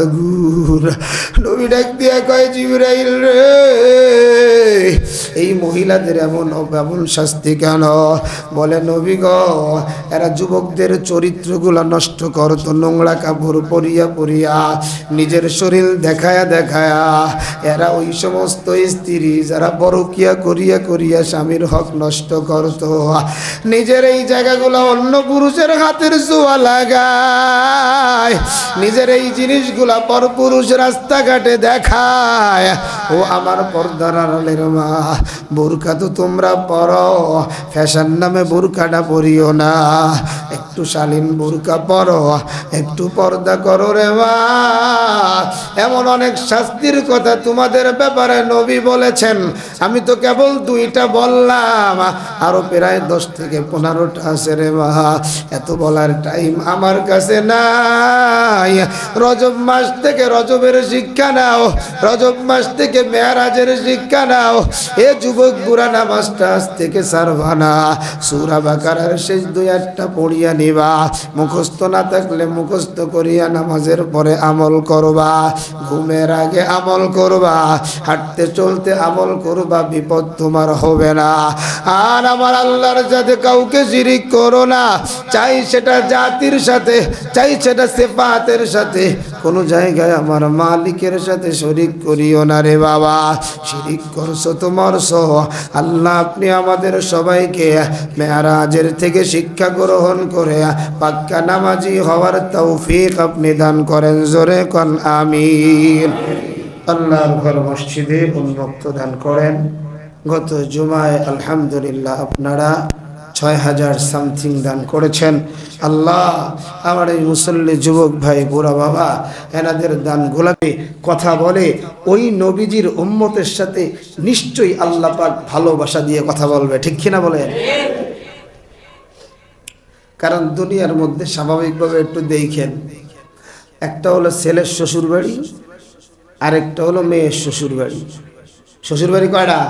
আগুন। নবী ডাক দিয়া কয়, জিবরাইল রে, এই মহিলাদের এমন এমন শাস্তি কেন? বলে, নবী গ, এরা যুবকদের চরিত্রগুলো নষ্ট করতো নোংরা কাপড় পরিয়া পরিয়া, নিজের শরীর দেখায়া দেখায়া, এরা ওই সমস্ত স্ত্রী যারা বড়কিয়া করিয়া করিয়া স্বামীর হক নষ্ট করত নিজের এই জায়গাগুলো অন্য পুরুষের হাতের জোয়া লাগায়। নিজের এই জিনিসগুলা পর পুরুষ রাস্তাঘাটে দেখায়। ও আমার পর্দার আড়ালের মা বোরকা তো তোমরা পর, ফ্যাশন নামে বোরকাটা পরিও না। একটু শালীন বোরকা পরো, একটু পর্দা করো রে মা। এমন অনেক শাস্তির কথা তোমাদের ব্যাপারে নবী বলেছেন। আমি তো কেবল দুইটা বললাম, আরও প্রায় দশ থেকে পনেরোটা আছে রে মা। এত বলার টাইম আমার কাছে নাই। রজব মাস থেকে রজবের শিক্ষা নাও, রজব মাস থেকে মেয়ারাজের শিক্ষা নাও। এ যুবক বুড়া নামাজটা আজ থেকে সারবানা সুরা বাকারার শেষ দুই একটা পড়িয়া নিবা মুখস্থ না থাকলে মুখস্থ করিয়া নামাজের পরে আমল করবা। ঘুমের আগে আমল করবা, হাঁটতে চলতে আমল করবা, বিপদ তোমার হবে না। আর আমার আল্লাহর সাথে কাউকে শিরিক করো না। চাই সেটা জাতির সাথে, চাই সেটা সেফাতের সাথে। কোনো জায়গায় আমার মালিকের সাথে শরিক করিও না রে বাবা। শিরিক করছ তোমার সহ। আল্লাহ আপনি আমাদের সবাইকে মেয়ারাজের থেকে শিক্ষা গ্রহণ করে পাক্কা নামাজি হওয়ার তৌফিক আপনি দান করেন, জোরে কন, আমিন। আল্লাহর ঘর মসজিদে উন্মুক্ত দান করেন। গত জুমায় আলহামদুলিল্লাহ আপনারা ছয় হাজার সামথিং দান করেছেন। আল্লাহ, আমার এই মুসল্লি যুবক ভাই, বুড়া বাবা, এনাদের দান গোলাপে কথা বলে ওই নবীজির উম্মতের সাথে নিশ্চয়ই আল্লাহ পাক ভালোবাসা দিয়ে কথা বলবে, ঠিক কিনা বলেন? কারণ দুনিয়ার মধ্যে স্বাভাবিকভাবে একটু দেখেন। একটা হলো ছেলের শ্বশুর বাড়ি আরেকটা হলো মেয়ের শ্বশুর বাড়ি শ্বশুর বাড়ি কয়টা?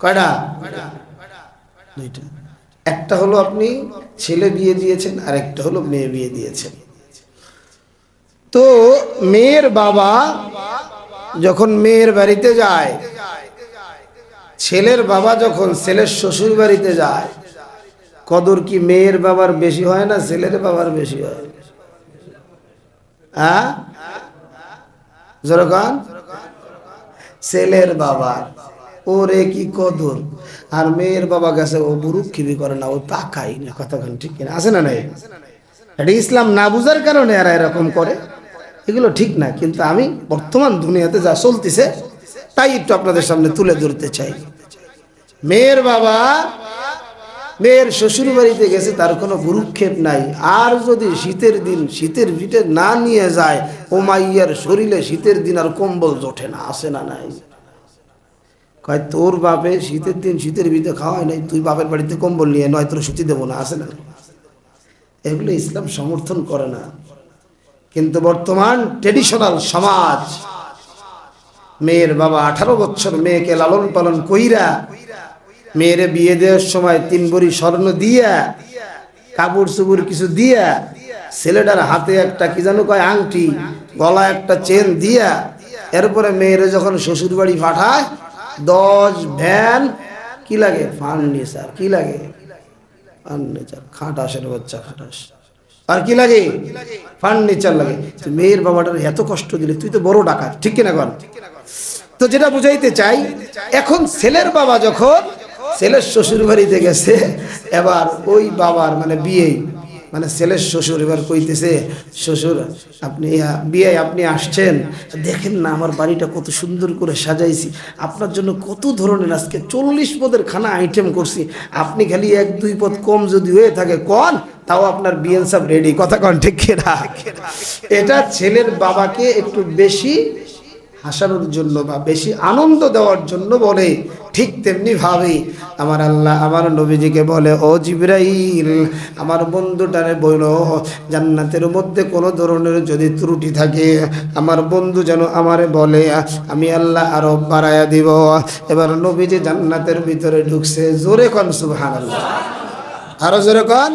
কয়টা? দুইটা। একটা হলো আপনি ছেলে বিয়ে দিয়েছেন আর একটা হলো মেয়ে বিয়ে দিয়েছেন। তো মেয়ের বাবা যখন মেয়ের বাড়িতে যায়, ছেলের বাবা যখন ছেলের শ্বশুর বাড়িতে যায় কদর কি মেয়ের বাবার বেশি হয় না ছেলের বাবার বেশি হয়? হ্যাঁ? ছেলের বাবার ওরে কি কদর। আর মেয়ের বাবা গেছে, ও বুরুক খিবি করে না, ও তাকাই না কতক্ষণ ঠিক কিনা, আছে না নাই? এটা ইসলাম না বুঝার কারণে এরা এরকম করে। এগুলো ঠিক না, কিন্তু আমি বর্তমান দুনিয়াতে যা চলতেছে, তাই একটু আপনাদের সামনে তুলে ধরতে চাই। মেয়ের বাবা মেয়ের শ্বশুর বাড়িতে গেছে, তার কোনো গুরুক্ষেপ নাই। আর যদি শীতের দিন শীতের ভিটে না নিয়ে যায় ও মাইয়ার শরীরে শীতের দিন আর কম্বল জোটে না, আসে না নাই। কয়, তোর বাপে শীতের দিন শীতের ভিতরে খাওয়াই নাই, তুই বাপের বাড়িতে কম্বল নিয়ে নয় তোর সুতি দেবো না, আসে না এগুলো ইসলাম সমর্থন করে না। কিন্তু বর্তমান ট্রেডিশনাল সমাজ, মেয়ের বাবা আঠারো বছর মেয়েকে লালন পালন কইরা মেয়েরে বিয়ে দেওয়ার সময় তিন বড়ি স্বর্ণ দিয়া, কাপড় চুপুর কিছু দিয়া, ছেলেটার হাতে একটা কি জানো কয় আংটি গলা একটা চেন দিয়া, এরপরে মেয়েরে যখন শ্বশুর বাড়ি পাঠায়, দশ ভ্যান, কি লাগে? ফার্নিচার, কি লাগে? ফার্নিচার, খাটাসের বাচ্চা, খাটাস। আর কি লাগে? ফার্নিচার লাগে। মেয়ের বাবাটার এত কষ্ট দিলে, তুই তো বড় ডাকাত, ঠিক কিনা কর তো যেটা বুঝাইতে চাই, এখন ছেলের বাবা যখন ছেলের শ্বশুর বাড়িতে গেছে, এবার ওই বাবার মানে বিয়ে মানে ছেলের শ্বশুর এবার কইতেছে, শ্বশুর, আপনি, বিয়ে, আপনি আসছেন, দেখেন না আমার বাড়িটা কত সুন্দর করে সাজাইছি, আপনার জন্য কত ধরনের আজকে চল্লিশ পদের খানা আইটেম করছি, আপনি খালি এক, দুই পদ কম যদি হয়ে থাকে, কন, তাও আপনার বিয়েন সব রেডি কথা কন ঠিক এটা ছেলের বাবাকে একটু বেশি হাসানোর জন্য বা বেশি আনন্দ দেওয়ার জন্য বলে, ঠিক তেমনি ভাবে আমার আল্লাহ আমার নবীজিকে বলে, ও জিব্রাইল, আমার বন্ধুটারে বইল, জান্নাতের মধ্যে কোনো ধরনের যদি ত্রুটি থাকে, আমার বন্ধু যেন আমারে বলে, আমি আল্লাহ আরও বাড়াইয়া দিব। এবার নবীজি জান্নাতের ভিতরে ঢুকছে, জোরে কন সুবহান আরও জোরে কন।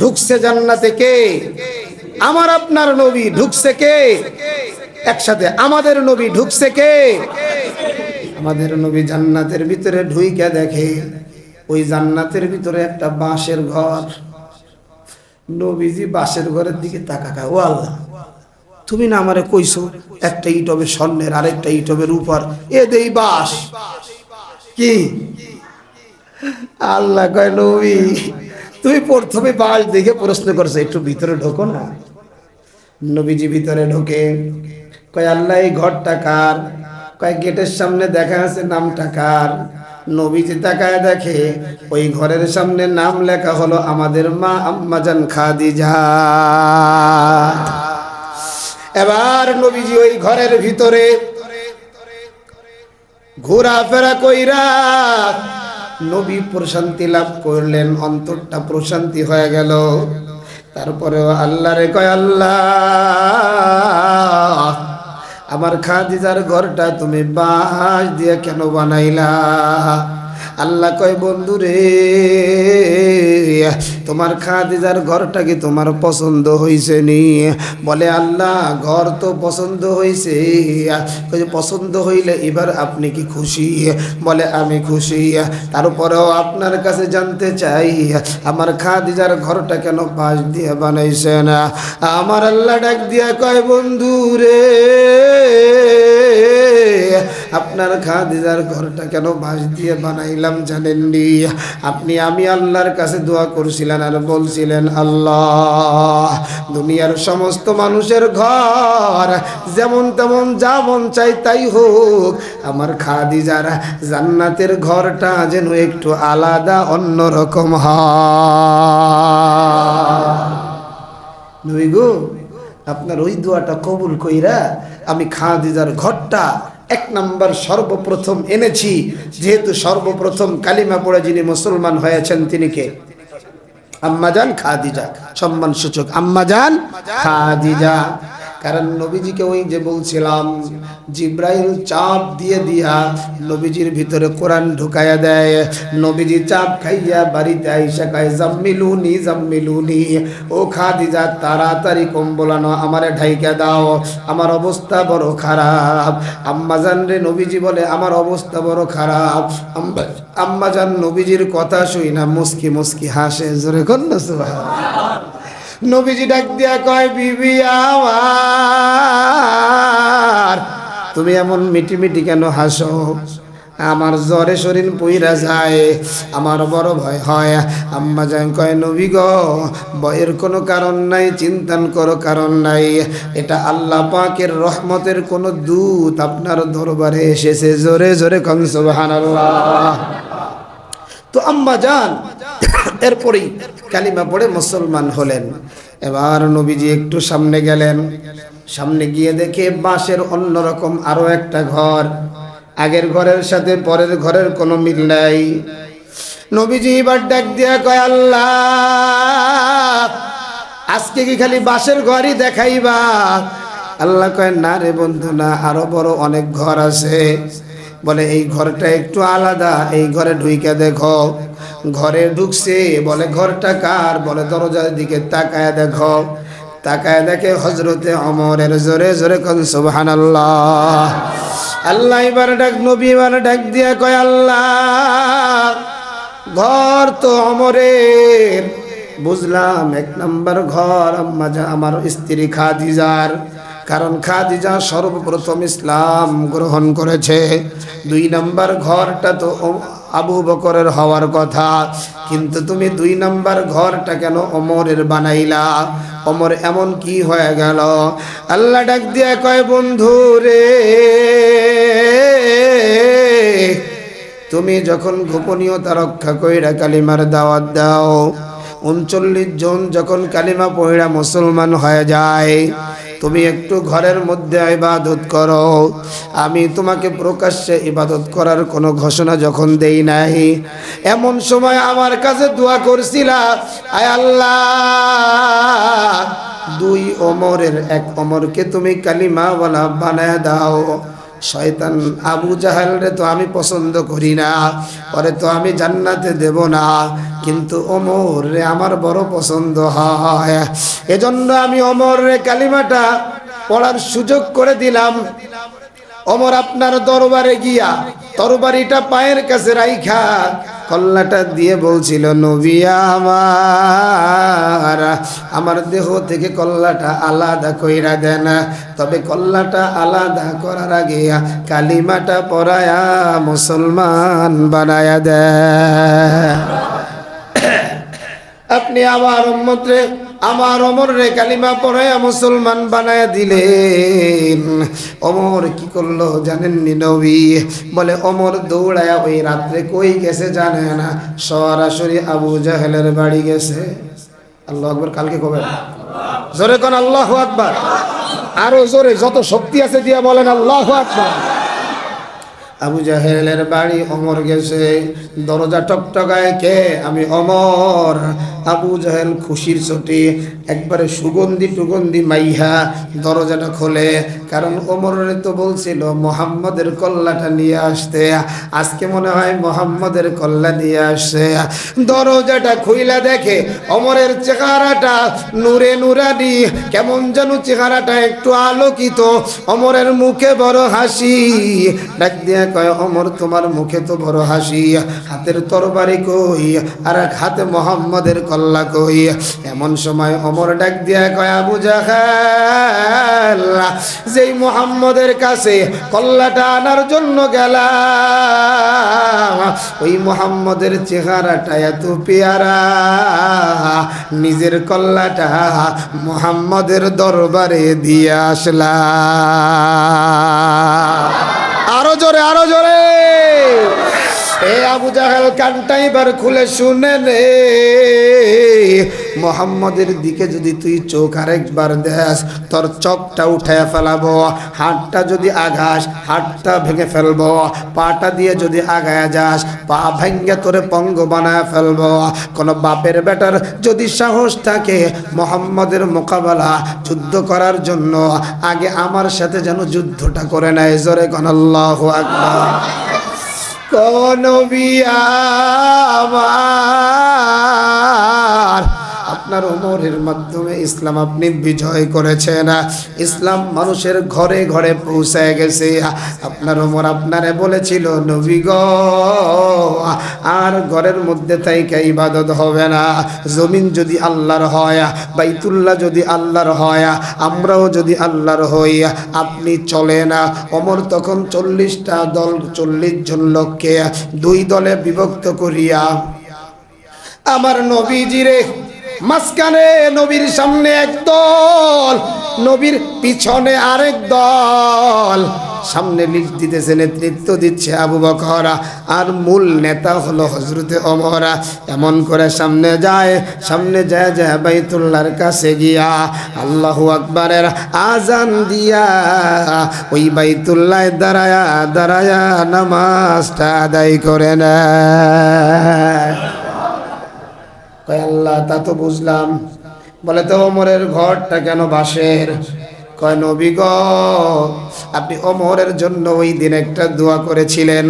ঢুকছে জান্নাতে কে? আমার আপনার নবী ঢুকছে কে? একসাথে, আমাদের নবী ঢুকছে কে? আমাদের নবী জান্নাতের ভিতরে ঢুইকা দেখে। ওই জান্নাতের ভিতরে একটা বাঁশের ঘর। নবীজি বাঁশের ঘরের দিকে তাকাকা ও আল্লাহ, তুমি না আমারে কইছো একটা ইট হবে স্বর্ণের, আরেকটা ইট হবে রূপার। এ দেই বাস কি? আল্লাহ কয়, নবী, তুমি প্রথমে বাস দেখে প্রশ্ন করছ, একটু ভিতরে ঢোকো না। নবীজি ভিতরে ঢোকে। কয়, আল্লাহ, এই ঘরটা কার? কয়, গেটের সামনে দেখা আছে নামটা কার? নবীজি তাকায় দেখে, ওই ঘরের সামনে নাম লেখা হলো আমাদের মা আম্মাজান খাদিজা। এবার নবীজি ওই ঘরের ভিতরে ঘোরাফেরা কইরা নবী প্রশান্তি লাভ করলেন, অন্তরটা প্রশান্তি হয়ে গেল। তারপরেও আল্লাহ রে কয়, আল্লাহ আমার খাদিজার ঘরটা তুমি বাঁশ দিয়ে কেন বানাইলা? আল্লাহ কয়, বন্ধু রে, তোমার খাদিজার ঘরটা কি তোমার পছন্দ হয়েছে নি? বলে, আল্লাহ, ঘর তো পছন্দ হয়েছে পছন্দ হইলে এবার আপনি কি খুশি? বলে, আমি খুশি। তারপরেও আপনার কাছে জানতে চাই, আমার খাদিজার ঘরটা কেন পাশ দিয়ে বানাইছে না আমার আল্লাহ ডাক দিয়া কয়, বন্ধু রে আপনার খাদিজার ঘরটা কেন বাঁশ দিয়ে বানাইলাম জানেননি আপনি, আমি আল্লাহর কাছে দোয়া করছিলেন আর বলছিলেন, আল্লাহ, দুনিয়ার সমস্ত মানুষের ঘর যেমন তেমন যা মন চাই তাই হোক, আমার খাদিজার জান্নাতের ঘরটা যেন একটু আলাদা অন্যরকম হয়। আপনার ওই দোয়াটা কবুল কইরা আমি খাদিজার ঘরটা এক নম্বর সর্বপ্রথম এনেছি। যেহেতু সর্বপ্রথম কালিমা পড়ে যিনি মুসলমান হয়েছেন তিনি কে? আম্মাজান খাদিজা। সম্মান সূচক আম্মাজান খাদিজা। কারণ নবীজিকে ওই যে বলছিলাম, জিব্রাইল চাপ দিয়ে দিয়া নবীজির ভিতরে কোরআন ঢুকাইয়া দেয়। নবীজি চাপ খাইয়া বাড়িতে আইসা খায় জাম্মিলুনি জাম্মিলুনি, ও খাদিজা, তাড়াতাড়ি কম্বলানো আমারে ঢাইকা দাও, আমার অবস্থা বড় খারাপ। আম্মাজান রে নবীজি বলে, আমার অবস্থা বড় খারাপ। আম্মা আম্মাজান নবীজির কথা শুই না, মুস্কি মুস্কি হাসে, জোরে না, সুবহানাল্লাহ। নবীজি ডাক দিয়া কয়, বিবি আমার, তুমি এমন মিটি মিটি কেন হাসো? আমার জ্বরে শরীর পইরা যায়, আমার বড় ভয় হয়। আম্মা যাই কয়, নবী গো, ভয়ের কোনো কারণ নাই চিন্তান করো কারণ নাই। এটা আল্লাহ পাকের রহমতের কোনো দূত আপনার দরবারে এসেছে। জোরে জোরে কন, সুবহানাল্লাহ। তো আম্মা যান এরপরেই কালিমা পড়ে মুসলমান হলেন। এবার নবীজি একটু সামনে গেলেন। সামনে গিয়ে দেখে বাঁশের অন্যরকম আরও একটা ঘর। আগের ঘরের সাথে পরের ঘরের কোনো মিল নাই। নবীজি এবার ডাক দিয়া কয়, আল্লাহ, আজকে কি খালি বাঁশের ঘরই দেখাইবা? আল্লাহ কয়, না রে বন্ধু, না, আরও বড় অনেক ঘর আছে। বলে, এই ঘরটা একটু আলাদা, এই ঘরে ঢুইকে দেখো। ঘরে ঢুকছে, বলে, ঘরটা কার? বলে, দরজার দিকে তাকায় দেখো। তাকায় দেখে হজরতে অমরের জোরে জোরে কন সুবহান আল্লাহ আল্লাহ এবার ডাক, নবী এবার ডাক দিয়া কয়, আল্লাহ, ঘর তো অমরের। বুঝলাম, এক নম্বর ঘর আমার স্ত্রী খাদিজার। কারণ খাদিজা সর্বপ্রথম ইসলাম গ্রহণ করেছে। দুই নম্বর ঘরটা তো আবু বকরের হওয়ার কথা। কিন্তু তুমি দুই নম্বর ঘরটা কেন অমরের বানাইলা? অমর এমন কি হয়ে গেল? আল্লাহ ডাক দিয়া কয়, বন্ধু রে, তুমি যখন গোপনীয়তা রক্ষা কইরা কালিমার দাওয়াত দাও, উনচল্লিশ জন যখন কালিমা পড়া মুসলমান হয়ে যায় তুমি একটু ঘরের মধ্যে ইবাদত করো। আমি তোমাকে প্রকাশ্যে ইবাদত করার কোনো ঘোষণা যখন দেই নাই। এমন সময় আমার কাছে দোয়া করছিলা, আয় আল্লাহ, দুই অমরের এক অমরকে তুমি কালিমাওয়ালা বানায় দাও। শয়তান আবু জাহাল রে তো আমি পছন্দ করি না, পরে তো আমি জান্নাতে দেব না। কিন্তু অমর রে আমার বড় পছন্দ হয়। এজন্য আমি অমর রে কালিমাটা পড়ার সুযোগ করে দিলাম। অমর আপনার দরবারে গিয়া তরবারিটা পায়ের কাছে রাইখা কল্লাটা দিয়ে বলছিল নবিয়া আমার আমার দেহ থেকে কল্লাটা আলাদা কইরা দেন। তবে কল্লাটা আলাদা করার আগে কালিমাটা পরায়া মুসলমান বানায়া দেয় আপনি আমার উম্মতরে, আমার অমর রে কালিমা পড়ায়া মুসলমান বানায়া দিলেন। অমর কি করল জানেননি নবী? বলে, অমর দৌড়ায়া ওই রাত্রে কই গেছে জানে না। সরাসরি আবু জাহেলের বাড়ি গেছে। আল্লাহ আকবর, কালকে কবে? জোরে কোন আল্লাহ আকবার। আরও জোরে, যত শক্তি আছে দিয়া বলেন আল্লাহ আকবার। আবু জাহেলের বাড়ি অমর গেছে। দরজা টকটকায় কে? আমি অমর আবু জাহেল খুশির চোটে একবারে সুগন্ধি টুগন্ধি মাইহা দরজাটা খোলে, কারণ অমরের তো বলছিল, মোহাম্মদের কল্লাটা নিয়ে আসতে। আজকে মনে হয় মোহাম্মদের কল্লা নিয়ে আসছে। দরজাটা খুইলা দেখে অমরের চেহারাটা নূরে নুরানি, কেমন যেন চেহারাটা একটু আলোকিত। অমরের মুখে বড় হাসি। ডাক দিয়ে কয়, অমর, তোমার মুখে তো বড় হাসি, হাতের তরবারি কই, আর এক হাতে মোহাম্মদের কল্লা কই? এমন সময় অমর ডাক দিয়ে কয়, আবু জাহাল, যেই মোহাম্মদের কাছে কল্লাটা আনার জন্য গেলাম, ওই মোহাম্মদের চেহারাটা এত পেয়ারা, নিজের কল্লাটা মোহাম্মদের দরবারে দিয়ে আসলাম। আরও জোরে আরও জোরে। এ আবু জাহেল কানটাই বার খুলে শুনে নে। মোহাম্মদের দিকে যদি তুই চোখ আরেকবার দেস তোর চোখটা উঠায় ফেলাবো, হাতটা যদি আঘাস, হাতটা ভেঙে ফেলব, পাটা দিয়ে যদি আগায় যাস, পা ভেঙে তোরে পঙ্গ বানায় ফেলব। কোনো বাপের বেটার যদি সাহস থাকে মোহাম্মদের মোকাবেলা যুদ্ধ করার জন্য, আগে আমার সাথে যেন যুদ্ধটা করে নেয়, জোরে কোন আল্লাহ আকবার। কোন আমার আপনার ওমরের মাধ্যমে ইসলাম আপনি বিজয় করেছেন। ইসলাম মানুষের ঘরে ঘরে পৌঁছায় গেছে। আপনার ওমর আপনারে বলেছিল, নবী আর ঘরের মধ্যে তাইকা ইবাদত হবে না। জমিন যদি আল্লাহর হয়, বাইতুল্লাহ যদি আল্লাহর হয়, আমরাও যদি আল্লাহর হই, আপনি চলে না অমর তখন চল্লিশটা দল, চল্লিশ জন লোককে দুই দলে বিভক্ত করিয়া, আমার নবীজিরে মাঝখানে নবীর সামনে এক দল, নবীর পিছনে আরেক দল। সামনে লিখ দিতেছে, নেতৃত্ব দিচ্ছে আবু বকরা। আর মূল নেতা হলো হজরতে অমরা এমন করে সামনে যায় সামনে যায় যায় বাইতুল্লার কাছে গিয়া আল্লাহু আকবরের আজান দিয়া ওই বাইতুল্লায় দাঁড়ায়া দাঁড়ায়া নামাজটা আদায় করে নেয়। কয়, আল্লাহ, তা তো বুঝলাম। বলে, তো ওমরের ঘরটা কেন বাসের? কয়, নবী গ, আপনি ওমরের জন্য ওই দিন একটা দোয়া করেছিলেন।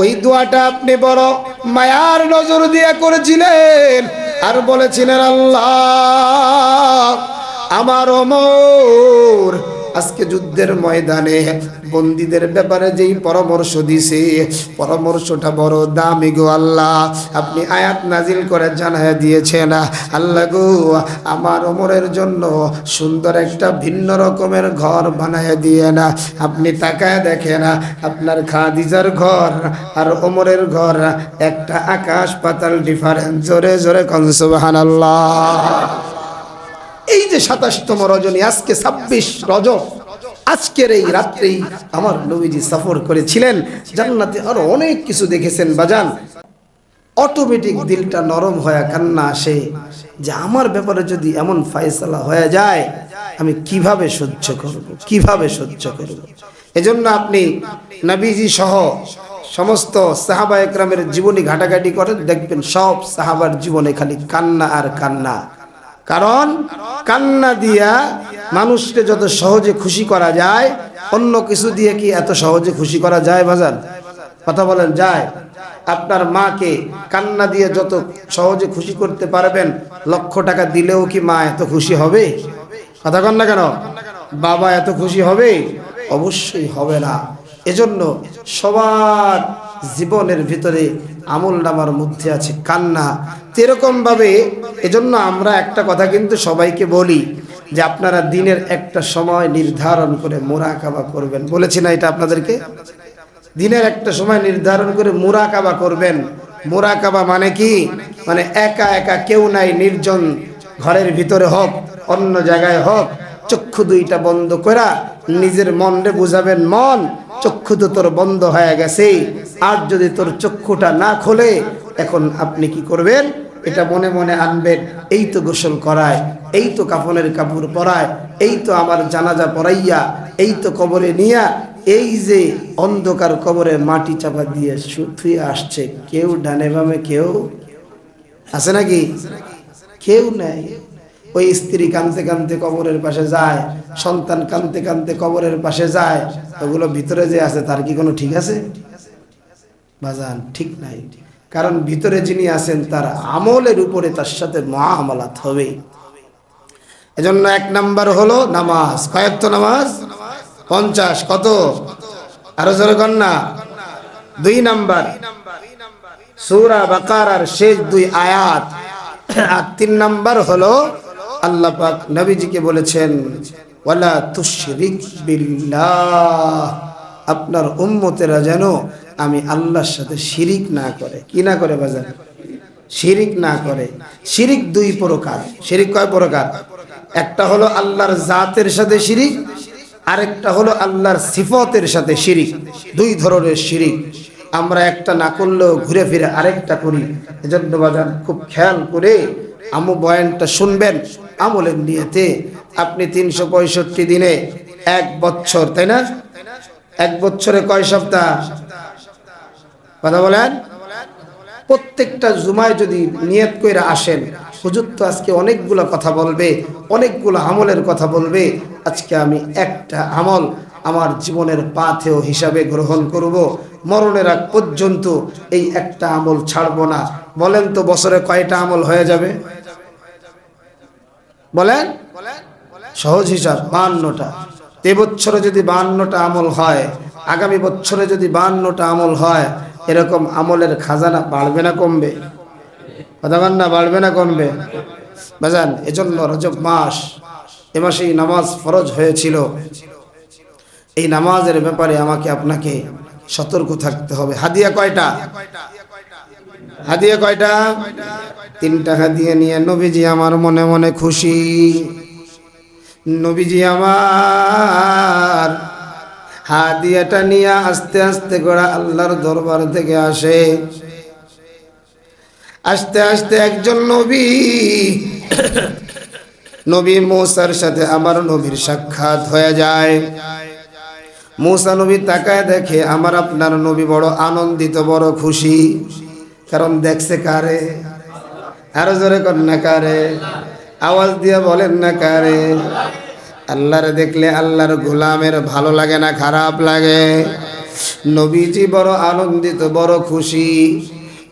ওই দোয়াটা আপনি বড় মায়ার নজর দিয়ে করেছিলেন আর বলেছিলেন, আল্লাহ, আমার ওমর আজকে যুদ্ধের ময়দানে বন্দীদের ব্যাপারে যেই পরামর্শ দিছে পরামর্শটা বড় দামি গো আল্লাহ। আপনি আয়াত নাজিল করে জানায় দিয়েছেন, আল্লাহ গো, আমার ওমরের জন্য সুন্দর একটা ভিন্ন রকমের ঘর বানায় দিয়ে না আপনি তাকায় দেখেন, আপনার খাদিজার ঘর আর ওমরের ঘর একটা আকাশ পাতাল ডিফারেন্স জোরে জোরে কনসুবাহান আল্লাহ এই যে সাতাশতম রজনী, আজকে ছাব্বিশ রজব। আজকের এই রাত্রেই আমার নবীজি সফর করেছিলেন। জান্নাতে আরও অনেক কিছু দেখেছেন বাজান। অটোমেটিক দিলটা নরম হয়ে কান্না আসে যে আমার ব্যাপারে যদি এমন ফায়সালা হয়ে যায়, আমি কীভাবে সহ্য করব, কীভাবে সহ্য করব? এজন্য আপনি নবীজি সহ সমস্ত সাহাবা একরামের জীবনী ঘাটাঘাটি করেন, দেখবেন সব সাহাবার জীবনে খালি কান্না আর কান্না। কারণ কান্না দিয়া মানুষকে যত সহজে খুশি করা যায়, অন্য কিছু দিয়ে কি এত সহজে খুশি করা যায় বাজার? কথা বলেন, যায়। আপনার মাকে কান্না দিয়ে যত সহজে খুশি করতে পারবেন, লক্ষ টাকা দিলেও কি মা এত খুশি হবে? কথা কন না কেন? বাবা এত খুশি হবে? অবশ্যই হবে না। এজন্য সবার জীবনের ভিতরে আমল নামার মধ্যে আছে কান্না। এরকম ভাবে এজন্য আমরা একটা কথা কিন্তু সবাইকে বলি যে আপনারা দিনের একটা সময় নির্ধারণ করে মোরাকাবা করবেন। বলেছি না এটা আপনাদেরকে? দিনের একটা সময় নির্ধারণ করে মুরাকাবা করবেন। মুরাকাবা মানে কি? মানে একা একা কেউ নাই, নির্জন, ঘরের ভিতরে হোক, অন্য জায়গায় হোক, চক্ষু দুইটা বন্ধ করা নিজের মনরে বুঝাবেন, মন চক্ষু তো তোর বন্ধ হয়ে গেছে। আর যদি তোর চক্ষুটা না খোলে, এখন আপনি কি করবেন? এটা মনে মনে আনবেন, এই তো গোসল করায়, এই তো কাফনের কাপড় পরায়, এই তো আমার জানাজা পরাইয়া এই তো কবরে নিয়া, এই যে অন্ধকার কবরে মাটি চাপা দিয়ে শুয়ে আসছে। কেউ ডানে বামে কেউ আছে নাকি? কেউ নাই। ওই স্ত্রী কানতে কানতে কবরের পাশে যায়, সন্তান কানতে কানতে কবরের পাশে যায়, ওগুলো ভিতরে যে আছে তার কি কোনো ঠিক আছে? বাজান, ঠিক নাই। কারণ ভিতরে যিনি আছেন তার আমলের উপরে তার সাথে মহামালাত হবে। এজন্য এক নাম্বার হলো নামাজ। কয়েক তো নামাজ? পঞ্চাশ। কত? আরও জোরে কন্যা দুই নাম্বার। সুরা বাকারার শেষ দুই আয়াত। আর তিন নাম্বার হলো আল্লাহ পাক নবীজিকে বলেছেন, ওয়ালা তুশরিক বিল্লাহ আপনার উম্মতেরা যেন আমি আল্লাহর সাথে শিরিক না করে। কি না করে বাজার শিরিক না করে। শিরিক দুই প্রকার। শিরিক কয় প্রকার? একটা হলো আল্লাহর জাতের সাথে শিরিক, আরেকটা হলো আল্লাহর সিফতের সাথে শিরিক। দুই ধরনের শিরিক। আমরা একটা না করলেও ঘুরে ফিরে আরেকটা করি। এজন্য বাজান, খুব খেয়াল করে আমু বয়ানটা শুনবেন। আমলের নিয়েতে আপনি তিনশো পঁয়ষট্টি দিনে এক বছর, তাই না? এক বছরে কয় সপ্তাহ? কথা বলেন? প্রত্যেকটা জুমায় যদি নিয়ত করে আসেন, হুজুর তো আজকে অনেকগুলো কথা বলবে, অনেকগুলো আমলের কথা বলবে, আজকে আমি একটা আমল আমার জীবনের পাথেও হিসাবে গ্রহণ করব। মরণের আগ পর্যন্ত এই একটা আমল ছাড়বো না। বলেন তো বছরে কয়টা আমল হয়ে যাবে? বলেন? সহজ হিসাব বাহান্নটা এ বছরে যদি বাহান্নটা আমল হয়, আগামী বছরে যদি বাহান্নটা আমল হয়, এরকম আমলের খাজানা বাড়বে না কমবে? কথা বল না, বাড়বে না কমবে? বাজান, এজন্য রজব মাস, এ মাসেই নামাজ ফরজ হয়েছিল। এই নামাজের ব্যাপারে আমাকে আপনাকে সতর্ক থাকতে হবে। হাদিয়া কয়টা? হাদিয়া কয়টা? তিনটা হাদিয়া নিয়ে নবীজি আমার মনে মনে খুশি। নবীজি আমার হাদিয়াটা নিয়ে আস্তে আস্তে করে আল্লাহর দরবার থেকে আসে। আস্তে আস্তে একজন নবী নবী মৌসার সাথে আমার নবীর সাক্ষাৎ হয়ে যায়। মৌসা নবী তাকায় দেখে আমার আপনার নবী বড় আনন্দিত, বড় খুশি। কারণ দেখছে কারে? আরও জোরে কর না কারে? আওয়াজ দিয়ে বলেন না কারে? আল্লাহর দেখলে আল্লাহর গোলামের ভালো লাগে না, খারাপ লাগে। নবীজি বড় আনন্দিত, বড় খুশি।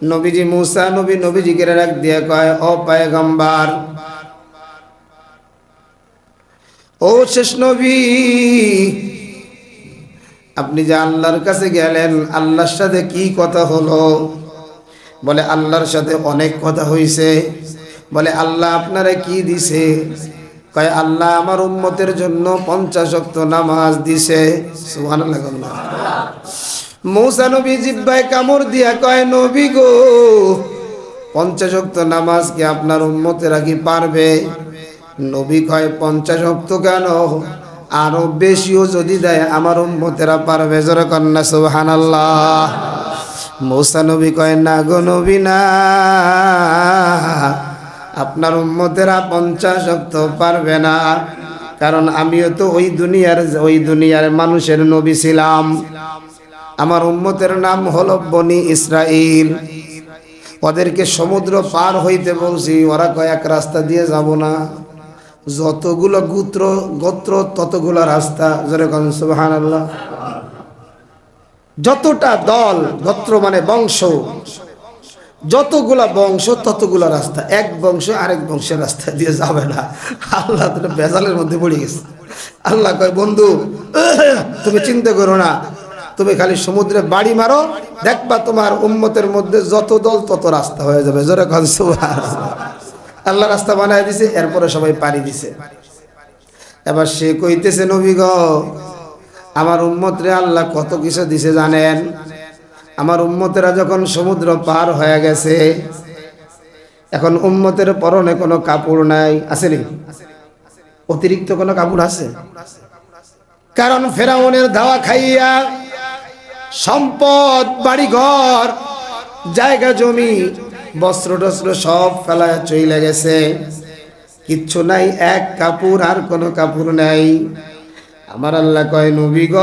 নবীজি মুসা, নবী নবীজিকে রাখ দিয়ে কয়, ও পায়গম্বার, ও শেষ নবী, আপনি যে আল্লাহর কাছে গেলেন, আল্লাহর সাথে কি কথা হলো? বলে, আল্লাহর সাথে অনেক কথা হইছে। বলে, আল্লাহ আপনারা কি দিছে? কয়, আল্লাহ আমার উম্মতের জন্য পঞ্চাশ অক্ত নামাজ দিছে। মৌসা নবী জিব্বায় কামড় দিয়া কয়, নবী গো, পঞ্চাশ অক্ত নামাজ কি আপনার উম্মতেরা কি পারবে? নবী কয়, পঞ্চাশ অক্ত কেন? আরও বেশিও যদি দেয়, আমার উম্মতেরা পারবে। জোরে কন্যা সুবহানাল্লাহ। মৌসা নবী কয়, না গো নবী, না। আপনার উম্মতেরা পঞ্চাশ অক্ত পারবে না, কারণ আমিও তো ওই দুনিয়ার ওই দুনিয়ার মানুষের নবী ছিলাম। আমার উম্মতের নাম হলো বনি ইসরাইল ওদেরকে সমুদ্র পার হইতে বলছি, ওরা কয়েক রাস্তা দিয়ে যাব না। যতগুলো গোত্র গোত্র, ততগুলো রাস্তা। যেরকম সুবাহান আল্লাহ যতটা দল, গোত্র মানে বংশ, যতগুলা বংশ, ততগুলা রাস্তা। এক বংশ, আরেক বংশের রাস্তা দিয়ে যাবে না। আল্লাহ তো বেজালের মধ্যে পড়ে গেছে। আল্লাহ কয়, বন্ধু, তুমি চিন্তা করো না। তুমি খালি সমুদ্রে বাড়ি মারো। দেখবা তোমার উম্মতের মধ্যে যত দল, তত রাস্তা হয়ে যাবে। জোরে আল্লাহ রাস্তা বানায় দিছে, এরপরে সবাই পাড়ি দিছে। এবার সে কইতেছে, নবী গ আমার উম্মতরে আল্লাহ কত কিছু দিছে জানেন? আমার উম্মতেরা যখন সমুদ্র পার হয়ে গেছে, এখন উম্মতের পরনে কোনো কাপড় নাই আসেনি অতিরিক্ত কোনো কাপড় আছে? কারণ ফেরাউনের ধাওয়া খাইয়া সম্পদ, বাড়িঘর, জায়গা, জমি, বস্ত্র টস্ত্র সব ফেলায় চইলে গেছে। কিচ্ছু নাই, এক কাপড় আর কোনো কাপড় নাই। আমার আল্লাহ কয়, নবী গ,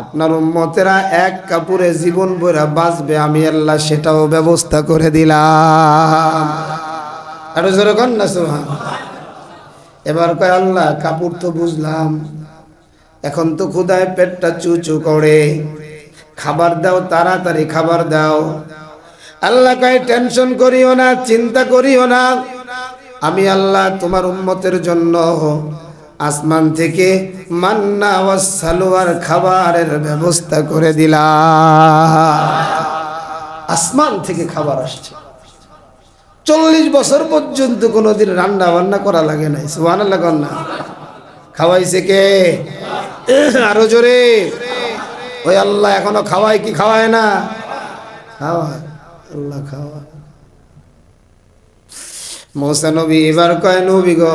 আপনার উম্মতেরা এক কাপুরে জীবন বইরা বাঁচবে, আমি আল্লাহ সেটাও ব্যবস্থা করে দিলাম। আরও জোরে কন না সোহান এবার কয়, আল্লাহ, কাপড় তো বুঝলাম, এখন তো ক্ষুদায় পেটটা চুচু করে। খাবার দাও, তাড়াতাড়ি খাবার দাও। আল্লাহ কয়, টেনশন করিও না, চিন্তা করিও না। আমি আল্লাহ তোমার উম্মতের জন্য আসমান থেকে মান্না ও সালোয়ার খাবারের ব্যবস্থা করে দিলা। আসমান থেকে খাবার আসছে। চল্লিশ বছর পর্যন্ত কোনোদিন রান্না বান্না করা লাগে নাই লাগান না। খাওয়াইছে কে? আরও জোরে। ওই আল্লাহ এখনও খাওয়ায় কি খাওয়ায় না? আল্লাহ খাওয়ায়। মৌসা নবী এবার কয়, নবী গো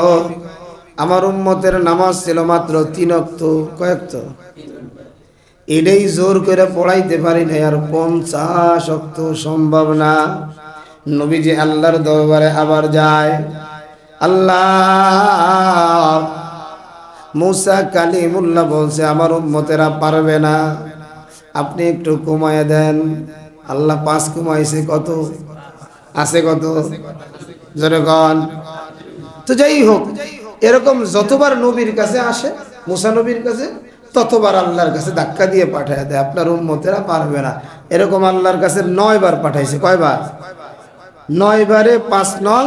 আমার উম্মতের নামাজ ছিল মাত্র তিন অক্ত কয়েকত। এটাই জোর করে পড়াইতে পারি না আর পঞ্চাশ অক্ত সম্ভব না। নবীজি আল্লাহর দরবারে আবার যায়, আল্লাহ মুসা কালিমুল্লাহ বলছে, আমার উম্মতেরা পারবে না। আপনি একটু কমায় দেন। আল্লাহ পাঁচ কমাইছে কত? আছে কত? যেরকম তো যাই হোক এরকম যতবার নবীর কাছে আসে, মুসা নবীর কাছে, ততবার আল্লাহর কাছে ধাক্কা দিয়ে পাঠায় দেয়। আপনার উম্মতেরা পারবে না। এরকম আল্লাহর কাছে নয় বার পাঠাইছে। কয়বার? নয় বারে পাঁচ নং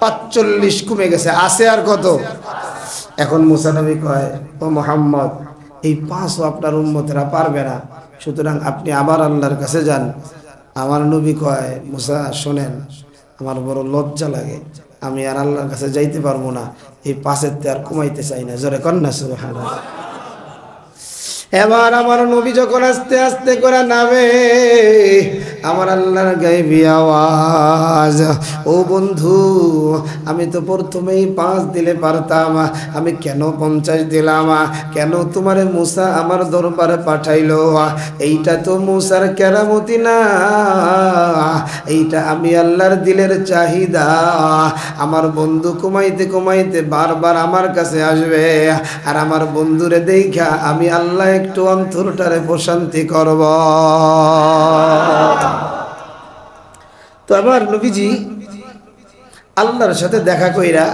পাঁচচল্লিশ কমে গেছে। আছে আর কত? এখন মুসানবী কয়, ও মোহাম্মদ, এই পাঁচও আপনার উম্মতেরা পারবে না। সুতরাং আপনি আবার আল্লাহর কাছে যান। আমার নবী কয়, মুসা, শোনেন, আমার বড় লজ্জা লাগে। আমি আর আল্লাহর কাছে যাইতে পারব না। এই পাশের তে আর কমাইতে চাই না। জোরে কন্যা হ্যাঁ এবার আমার নবী যখন আস্তে আস্তে করে নামে আমার আল্লাহর গাইবি আওয়াজ। ও বন্ধু, আমি তো প্রথমেই পাঁচ দিলে পারতাম, আমি কেন পঞ্চাশ দিলাম? কেন তোমার মুসা আমার দরবারে পাঠাইলো? এইটা তো মুসার কেরামতি না। এইটা আমি আল্লাহর দিলের চাহিদা। আমার বন্ধু কমাইতে কমাইতে বারবার আমার কাছে আসবে। আর আমার বন্ধুরে দেখা আমি আল্লাহ একটু অন্তরটারে প্রশান্তি করব। তো আবার নবীজি আল্লাহর সাথে দেখা কইরা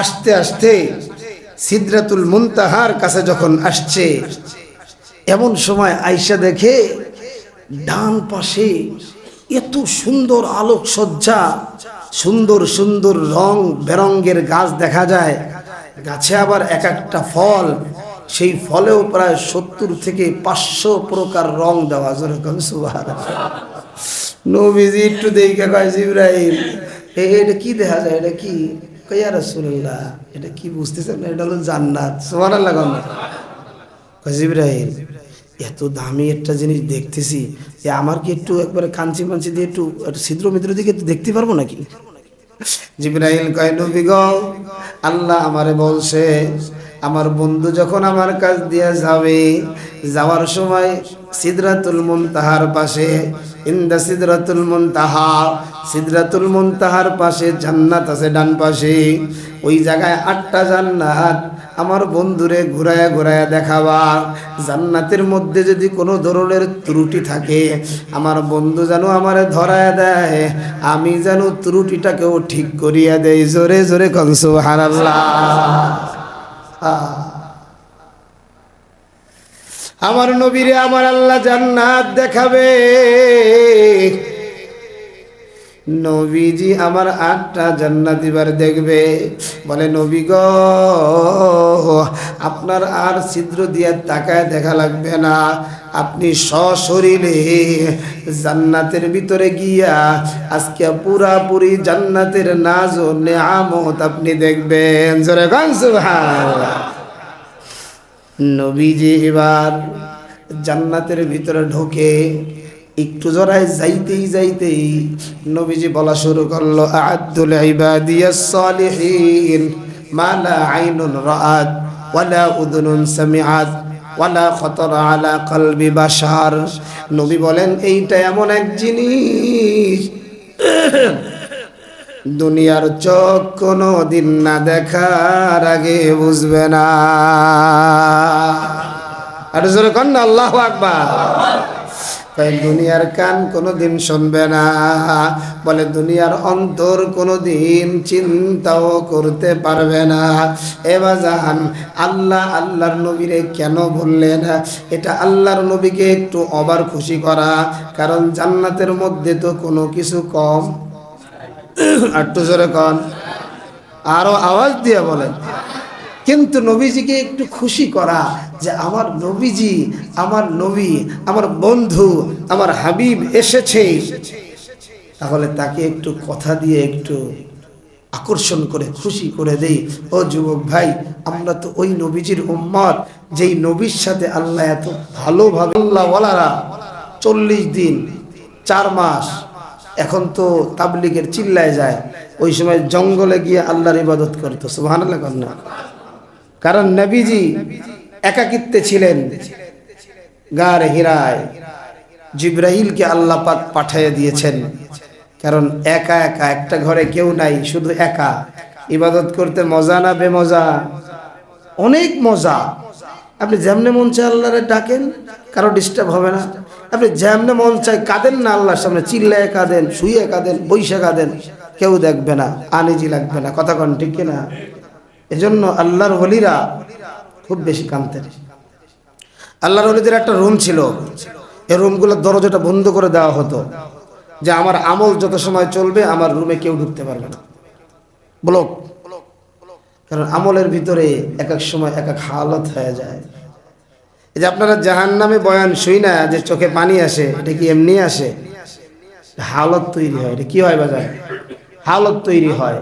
আসতে আসতে সিদ্রাতুল মুনতাহার কাছে যখন আসছে, এমন সময় আইসা দেখে ডান পাশে এত সুন্দর আলোক সজ্জা সুন্দর সুন্দর রং বেরঙ্গের গাছ দেখা যায়। গাছে আবার এক একটা ফল, সেই ফলেও প্রায় সত্তর থেকে পাঁচশো প্রকার রং দেওয়া যেরকম সুবাহ নবীজি একটু দেখে কয় জিব্রাহিম এটা কি দেখা যায়? এটা কি? কইয়া রাসূলুল্লাহ, এটা কি বুঝতেছেন না? এটা হলো জান্নাত। সুবহানাল্লাহ কয় জিব্রাহিম এত দামি একটা জিনিস দেখতেছি। যে আমার কি একটু একবারে কাঞ্চি মাঞ্চি দিয়ে একটু ছিদ্র মিদ্র দিকে দেখতে পারব নাকি? জিব্রাহিম কয়, নবী গো, আল্লাহ আমারে বলছে, আমার বন্ধু যখন আমার কাছ দিয়ে যাবে, যাওয়ার সময় সিদরাতুল মুনতাহার পাশে ইন্দা সিদরাতুল মুনতাহা, সিদরাতুল মুনতাহার পাশে জান্নাত আছে ডান পাশে। ওই জায়গায় আটটা জান্নাত আমার বন্ধুরে ঘুরায়া ঘুরায়া দেখাবা। জান্নাতের মধ্যে যদি কোনো ধরনের ত্রুটি থাকে, আমার বন্ধু যেন আমারে ধরায় দেয়, আমি যেন ত্রুটিটাকেও ঠিক করিয়া দেই। জোরে জোরে কনসু হারাল্লাহ আমার নবীরে আমার আল্লাহ জান্নাত দেখাবে। নবীজি আমার আটটা জান্নাত এবার দেখবে। বলে, নবী গ, আপনার আর ছিদ্র দিয়ে তাকায় দেখা লাগবে না। আপনি সশরীরে জান্নাতের ভিতরে গিয়া আজকে পুরাপুরি জান্নাতের নাজ ও নেয়ামত আপনি দেখবেন। জোরে গান সুবহানাল্লাহ। নবীজি এবার জান্নাতের ভিতরে ঢোকে একটু জড়ায় যাইতেই যাইতেই নবীজি বলা শুরু করল আব্দুল সালিহিন মালা আইনুন ওয়ালা উদুনুন ওয়ালা আলা নবী বলেন, এইটা এমন এক জিনিস দুনিয়ার চোখ কোনো দিন না দেখার আগে বুঝবে না। আর জোরে কন না, আল্লাহ আকবার। দুনিয়ার কান কোনো দিন শুনবে না। বলে দুনিয়ার অন্তর কোনো দিন চিন্তাও করতে পারবে না। এবার জাহান আল্লাহ আল্লাহর নবীরে কেন বললেন? এটা আল্লাহর নবীকে একটু অবার খুশি করা। কারণ জান্নাতের মধ্যে তো কোনো কিছু কম একটু জোরে কন আরও আওয়াজ দিয়ে বলেন। কিন্তু নবীজিকে একটু খুশি করা যে আমার নবীজি, আমার নবী, আমার বন্ধু, আমার হাবিব এসেছে। তাহলে তাকে একটু কথা দিয়ে একটু আকর্ষণ করে, খুশি করে দেই। ও যুবক ভাই, আমরা তো ওই নবীজির উম্মত, যেই নবীর সাথে আল্লাহ এত ভালোভাবে আল্লাহ বলারা চল্লিশ দিন, চার মাস এখন তো তাবলিগের চিল্লায় যায়। ওই সময় জঙ্গলে গিয়ে আল্লাহর ইবাদত করতো সুবাহ না। কারণ নবীজি একাকিত্বে ছিলেন। গার হিরায়। জিব্রাহিলকে আল্লাহ পাক পাঠিয়ে দিয়েছেন। কারণ একা একা, একটা ঘরে কেউ নাই, শুধু একা। ইবাদত করতে মজা না বেমজা? অনেক মজা। আপনি যেমনে মন চায় আল্লাহরে ডাকেন, কারও ডিস্টার্ব হবে না। আপনি যেমনে মন চাই কাঁদেন না আল্লাহর সামনে, চিল্লায় কাঁদেন শুয়ে কাঁদেন বৈশা কাঁদেন, কেউ দেখবে না, আনিজি লাগবে না, কথা কন ঠিক কিনা? এজন্য আল্লাহর হলিরা খুব বেশি কাঁদতেন। আল্লাহর হলিদের একটা রুম ছিল এই রুমগুলোর দরজাটা বন্ধ করে দেওয়া হতো, যে আমার আমল যত সময় চলবে, আমার রুমে কেউ ঢুকতে পারবে না। ব্লক, কারণ আমলের ভিতরে এক এক সময় এক এক হালত হয়ে যায়। যে আপনারা জাহান নামে বয়ান শুই না, যে চোখে পানি আসে, এটা কি এমনি আসে? হালত তৈরি হয়, এটা কি হয় বাজার? হালত তৈরি হয়।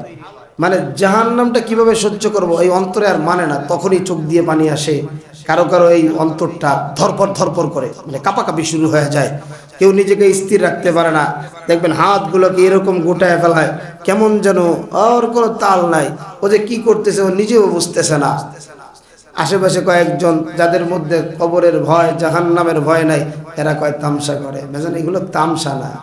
মানে জাহান নামটা কীভাবে সহ্য করব? এই অন্তরে আর মানে না, তখনই চোখ দিয়ে পানি আসে। কারও কারও এই অন্তরটা ধরপর ধরপর করে মানে কাপাকাপি শুরু হয়ে যায়। কেউ নিজেকে স্থির রাখতে পারে না। দেখবেন হাতগুলোকে এরকম গোটায় ফেলায়, কেমন যেন আর কোনো তাল নাই। ও যে কি করতেছে, ও নিজেও বুঝতেছে না। আশেপাশে কয়েকজন যাদের মধ্যে কবরের ভয় জাহান নামের ভয় নাই, এরা কয় তামসা করে। বেজন এগুলো তামসা না।